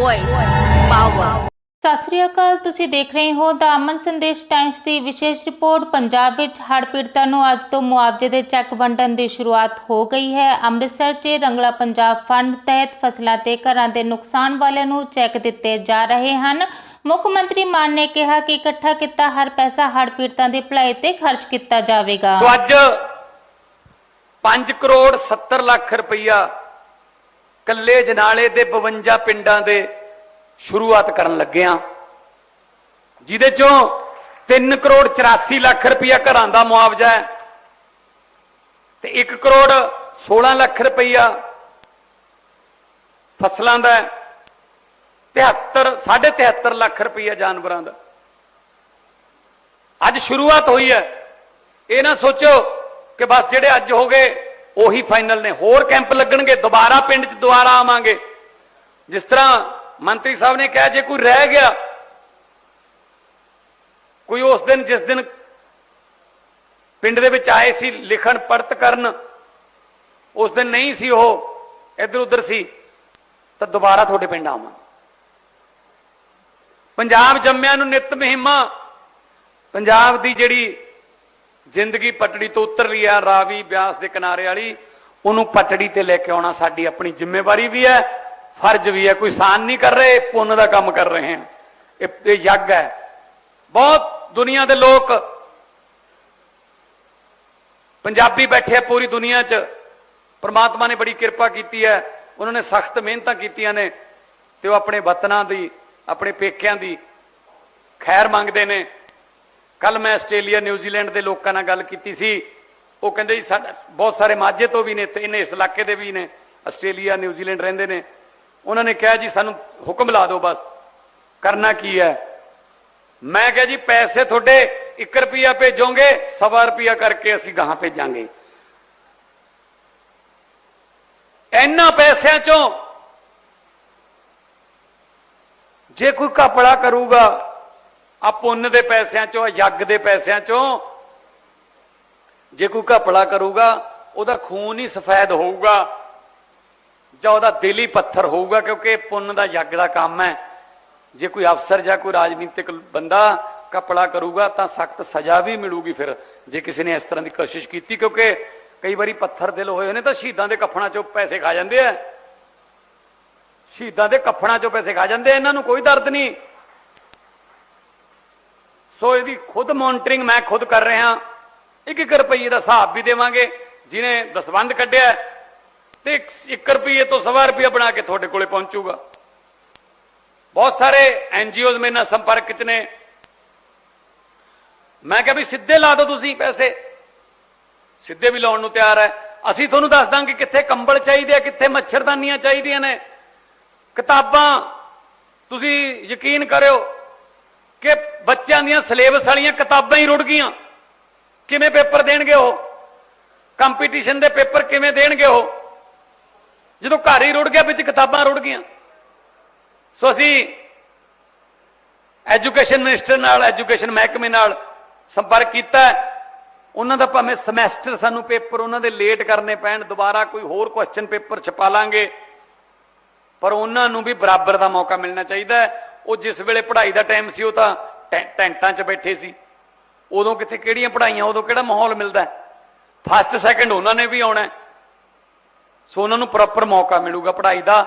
voice, power. Sat Sri ਅਕਾਲ ਤੁਸੀਂ ਦੇਖ ਰਹੇ ਹੋ ਦਾ ਅਮਨ ਸੰਦੇਸ਼ ਟਾਈਮਸ ਦੀ ਵਿਸ਼ੇਸ਼ ਰਿਪੋਰਟ। ਪੰਜਾਬ ਵਿੱਚ ਹੜ੍ਹ ਪੀੜਤਾਂ ਨੂੰ ਅੱਜ ਤੋਂ ਮੁਆਵਜ਼ੇ ਦੇ ਚੈੱਕ ਵੰਡਣ ਦੀ ਸ਼ੁਰੂਆਤ ਹੋ ਗਈ ਹੈ। ਅੰਮ੍ਰਿਤਸਰ 'ਚ ਰੰਗਲਾ ਪੰਜਾਬ ਫੰਡ ਤਹਿਤ ਫਸਲਾਂ ਤੇ ਘਰਾਂ ਦੇ ਨੁਕਸਾਨ ਵਾਲਿਆਂ ਨੂੰ ਚੈੱਕ ਦਿੱਤੇ ਜਾ ਰਹੇ ਹਨ। ਮੁੱਖ ਮੰਤਰੀ ਮਾਨ ਨੇ ਕਿਹਾ ਕਿ ਇਕੱਠਾ ਕੀਤਾ ਹਰ ਪੈਸਾ ਹੜ੍ਹ ਪੀੜਤਾਂ ਦੀ ਭਲਾਈ ਤੇ ਖਰਚ ਕੀਤਾ ਜਾਵੇਗਾ। ਸੋ ਅੱਜ 5 ਕਰੋੜ 70 ਲੱਖ ਰੁਪਈਆ ਕੱਲੇ ਜਨਾਲੇ ਦੇ 52 ਪਿੰਡਾਂ ਦੇ ਸ਼ੁਰੂਆਤ ਕਰਨ ਲੱਗੇ ਆ। ਜਿਹਦੇ ਚੋਂ 3 ਕਰੋੜ 84 ਲੱਖ ਰੁਪਈਆ ਘਰਾਂ ਦਾ ਮੁਆਵਜ਼ਾ ਹੈ ਤੇ 1 ਕਰੋੜ 16 ਲੱਖ ਰੁਪਈਆ ਫਸਲਾਂ ਦਾ ਹੈ। 73 7.5 ਲੱਖ ਰੁਪਈਆ ਜਾਨਵਰਾਂ ਦਾ। ਅੱਜ ਸ਼ੁਰੂਆਤ ਹੋਈ ਹੈ। ਇਹ ਨਾ ਸੋਚੋ ਕਿ ਬਸ ਜਿਹੜੇ ਅੱਜ ਹੋ ਗਏ ਉਹੀ ਫਾਈਨਲ ਨੇ। ਹੋਰ ਕੈਂਪ ਲੱਗਣਗੇ, ਦੁਬਾਰਾ ਪਿੰਡ 'ਚ ਦੁਬਾਰਾ ਆਵਾਂਗੇ। ਜਿਸ ਤਰ੍ਹਾਂ ਮੰਤਰੀ ਸਾਹਿਬ ਨੇ ਕਿਹਾ, ਜੇ ਕੋਈ ਰਹਿ ਗਿਆ, ਕੋਈ ਉਸ ਦਿਨ, ਜਿਸ ਦਿਨ ਪਿੰਡ ਦੇ ਵਿੱਚ ਆਏ ਸੀ, ਲਿਖਣ ਪੜਤ ਕਰਨ, ਉਸ ਦਿਨ ਨਹੀਂ ਸੀ ਉਹ, ਇੱਧਰ ਉੱਧਰ ਸੀ, ਤਾਂ ਦੁਬਾਰਾ ਤੁਹਾਡੇ ਪਿੰਡ ਆਵਾਂ ਪੰਜਾਬ ਜੰਮਿਆਂ ਨੂੰ ਨਿਤ ਮਹਿਮਾ, ਪੰਜਾਬ ਦੀ ਜਿਹੜੀ ਜ਼ਿੰਦਗੀ ਪਟੜੀ ਤੋਂ ਉਤਰ ਲਈ ਆ ਰਾਵੀ ਬਿਆਸ ਦੇ ਕਿਨਾਰੇ ਵਾਲੀ, ਉਹਨੂੰ ਪਟੜੀ ਤੇ ਲੈ ਕੇ ਆਉਣਾ ਸਾਡੀ ਆਪਣੀ ਜ਼ਿੰਮੇਵਾਰੀ ਵੀ ਹੈ, ਫਰਜ਼ ਵੀ ਹੈ, ਕੋਈ ਸਾਨ ਨਹੀਂ ਕਰ ਰਹੇ, ਪੁੰਨ ਦਾ ਕੰਮ ਕਰ ਰਹੇ ਹਾਂ। ਇਹ ਇਹ ਯੱਗ ਹੈ। ਬਹੁਤ ਦੁਨੀਆ ਦੇ ਲੋਕ ਪੰਜਾਬੀ ਬੈਠੇ ਆ ਪੂਰੀ ਦੁਨੀਆ 'ਚ। ਪ੍ਰਮਾਤਮਾ ਨੇ ਬੜੀ ਕਿਰਪਾ ਕੀਤੀ ਹੈ। ਉਹਨਾਂ ਨੇ ਸਖਤ ਮਿਹਨਤਾਂ ਕੀਤੀਆਂ ਨੇ ਤੇ ਉਹ ਆਪਣੇ ਵਤਨਾਂ ਦੀ, ਆਪਣੇ ਪੇਕਿਆਂ ਦੀ ਖੈਰ ਮੰਗਦੇ ਨੇ। ਕੱਲ ਮੈਂ ਆਸਟ੍ਰੇਲੀਆ ਨਿਊਜ਼ੀਲੈਂਡ ਦੇ ਲੋਕਾਂ ਨਾਲ ਗੱਲ ਕੀਤੀ ਸੀ। ਉਹ ਕਹਿੰਦੇ ਜੀ, ਸਾਡਾ ਬਹੁਤ ਸਾਰੇ ਮਾਝੇ ਤੋਂ ਵੀ ਨੇ ਤੇ ਇਹਨੇ ਇਸ ਇਲਾਕੇ ਦੇ ਵੀ ਨੇ, ਆਸਟ੍ਰੇਲੀਆ ਨਿਊਜ਼ੀਲੈਂਡ ਰਹਿੰਦੇ ਨੇ। ਉਹਨਾਂ ਨੇ ਕਿਹਾ ਜੀ, ਸਾਨੂੰ ਹੁਕਮ ਲਾ ਦਿਓ ਬਸ, ਕਰਨਾ ਕੀ ਹੈ? ਮੈਂ ਕਿਹਾ ਜੀ, ਪੈਸੇ ਤੁਹਾਡੇ 1 ਰੁਪਿਆ ਭੇਜੋਗੇ, ਸਵਾ ਰੁਪਿਆ ਕਰਕੇ ਅਸੀਂ ਗਾਹਾਂ ਭੇਜਾਂਗੇ। ਇਹਨਾਂ ਪੈਸਿਆਂ ਚੋਂ ਜੇ ਕੋਈ ਕਪੜਾ ਕਰੂਗਾ ਆ ਪੁੰਨ ਦੇ ਪੈਸਿਆਂ ਚੋਂ ਆਹ ਯੱਗ ਦੇ ਪੈਸਿਆਂ ਚੋਂ ਜੇ ਕੋਈ ਘਪਲਾ ਕਰੂਗਾ, ਉਹਦਾ ਖੂਨ ਹੀ ਸਫੈਦ ਹੋਊਗਾ ਜਾਂ ਉਹਦਾ ਦਿਲ ਹੀ ਪੱਥਰ ਹੋਊਗਾ, ਕਿਉਂਕਿ ਪੁੰਨ ਦਾ ਯੱਗ ਦਾ ਕੰਮ ਹੈ। ਜੇ ਕੋਈ ਅਫਸਰ ਜਾਂ ਕੋਈ ਰਾਜਨੀਤਿਕ ਬੰਦਾ ਕਪੜਾ ਕਰੂਗਾ, ਤਾਂ ਸਖਤ ਸਜ਼ਾ ਵੀ ਮਿਲੂਗੀ ਫਿਰ, ਜੇ ਕਿਸੇ ਨੇ ਇਸ ਤਰ੍ਹਾਂ ਦੀ ਕੋਸ਼ਿਸ਼ ਕੀਤੀ, ਕਿਉਂਕਿ ਕਈ ਵਾਰੀ ਪੱਥਰ ਦਿਲ ਹੋਏ ਨੇ ਤਾਂ ਸ਼ਹੀਦਾਂ ਦੇ ਕਫਣਾ ਚੋਂ ਪੈਸੇ ਖਾ ਜਾਂਦੇ ਆ। ਸ਼ਹੀਦਾਂ ਦੇ ਕਫਣਾ ਚੋਂ ਪੈਸੇ ਖਾ ਜਾਂਦੇ ਇਹਨਾਂ ਨੂੰ ਕੋਈ ਦਰਦ ਨਹੀਂ। ਸੋ ਇਹਦੀ ਖੁਦ ਮੋਨਿਟਰਿੰਗ ਮੈਂ ਖੁਦ ਕਰ ਰਿਹਾ ਇੱਕ ਇੱਕ ਰੁਪਈਏ ਦਾ ਹਿਸਾਬ ਵੀ ਦੇਵਾਂਗੇ, ਜਿਹਨੇ ਦਸਵੰਦ ਕੱਢਿਆ ਤੇ 1 ਰੁਪਈਏ ਤੋਂ ਸਵਾ ਰੁਪਈਆ ਬਣਾ ਕੇ ਤੁਹਾਡੇ ਕੋਲੇ ਪਹੁੰਚੂਗਾ। ਬਹੁਤ ਸਾਰੇ ਐਨ ਐਨਜੀਓਜ਼ ਮੇਰੇ ਨਾਲ ਸੰਪਰਕ 'ਚ ਨੇ। ਮੈਂ ਕਿਹਾ ਵੀ ਸਿੱਧੇ ਲਾ ਦਿਓ ਤੁਸੀਂ ਪੈਸੇ। ਸਿੱਧੇ ਵੀ ਲਾਉਣ ਨੂੰ ਤਿਆਰ ਹੈ। ਅਸੀਂ ਤੁਹਾਨੂੰ ਦੱਸ ਦਾਂਗੇ ਕਿੱਥੇ ਕੰਬਲ ਚਾਹੀਦੇ ਆ, ਕਿੱਥੇ ਮੱਛਰਦਾਨੀਆਂ ਚਾਹੀਦੀਆਂ ਨੇ। ਕਿਤਾਬਾਂ ਤੁਸੀਂ ਯਕੀਨ ਕਰਿਓ ਕਿ ਬੱਚਿਆਂ ਦੀਆਂ ਸਿਲੇਬਸ ਵਾਲੀਆਂ ਕਿਤਾਬਾਂ ਹੀ ਰੁੜ ਗਈਆਂ। ਕਿਵੇਂ ਪੇਪਰ ਦੇਣਗੇ ਉਹ? ਕੰਪੀਟੀਸ਼ਨ ਦੇ ਪੇਪਰ ਕਿਵੇਂ ਦੇਣਗੇ ਉਹ? ਜਦੋਂ ਘਰ ਹੀ ਰੁੜ ਗਿਆ, ਵਿੱਚ ਕਿਤਾਬਾਂ ਰੁੜ ਗਈਆਂ। ਸੋ ਅਸੀਂ ਐਜੂਕੇਸ਼ਨ ਮਿਨਿਸਟਰ ਨਾਲ, ਐਜੂਕੇਸ਼ਨ ਮਹਿਕਮੇ ਨਾਲ ਸੰਪਰਕ ਕੀਤਾ ਉਹਨਾਂ ਦਾ ਭਾਵੇਂ ਸਮੈਸਟਰ ਸਾਨੂੰ ਪੇਪਰ ਉਹਨਾਂ ਦੇ ਲੇਟ ਕਰਨੇ ਪੈਣ, ਦੁਬਾਰਾ ਕੋਈ ਹੋਰ ਕੁਐਸਚਨ ਪੇਪਰ ਛਪਾ ਲਾਂਗੇ, ਪਰ ਉਹਨਾਂ ਨੂੰ ਵੀ ਬਰਾਬਰ ਦਾ ਮੌਕਾ ਮਿਲਣਾ ਚਾਹੀਦਾ ਉਹ ਜਿਸ ਵੇਲੇ ਪੜ੍ਹਾਈ ਦਾ ਟਾਈਮ ਸੀ, ਉਹ ਤਾਂ ਟੈਂਟਾਂ 'ਚ ਬੈਠੇ ਸੀ। ਉਦੋਂ ਕਿੱਥੇ ਕਿਹੜੀਆਂ ਪੜ੍ਹਾਈਆਂ, ਉਦੋਂ ਕਿਹੜਾ ਮਾਹੌਲ ਮਿਲਦਾ ਫਸਟ ਸੈਕੰਡ ਉਹਨਾਂ ਨੇ ਵੀ ਆਉਣਾ ਸੋ ਉਹਨਾਂ ਨੂੰ ਪ੍ਰੋਪਰ ਮੌਕਾ ਮਿਲੂਗਾ ਪੜ੍ਹਾਈ ਦਾ।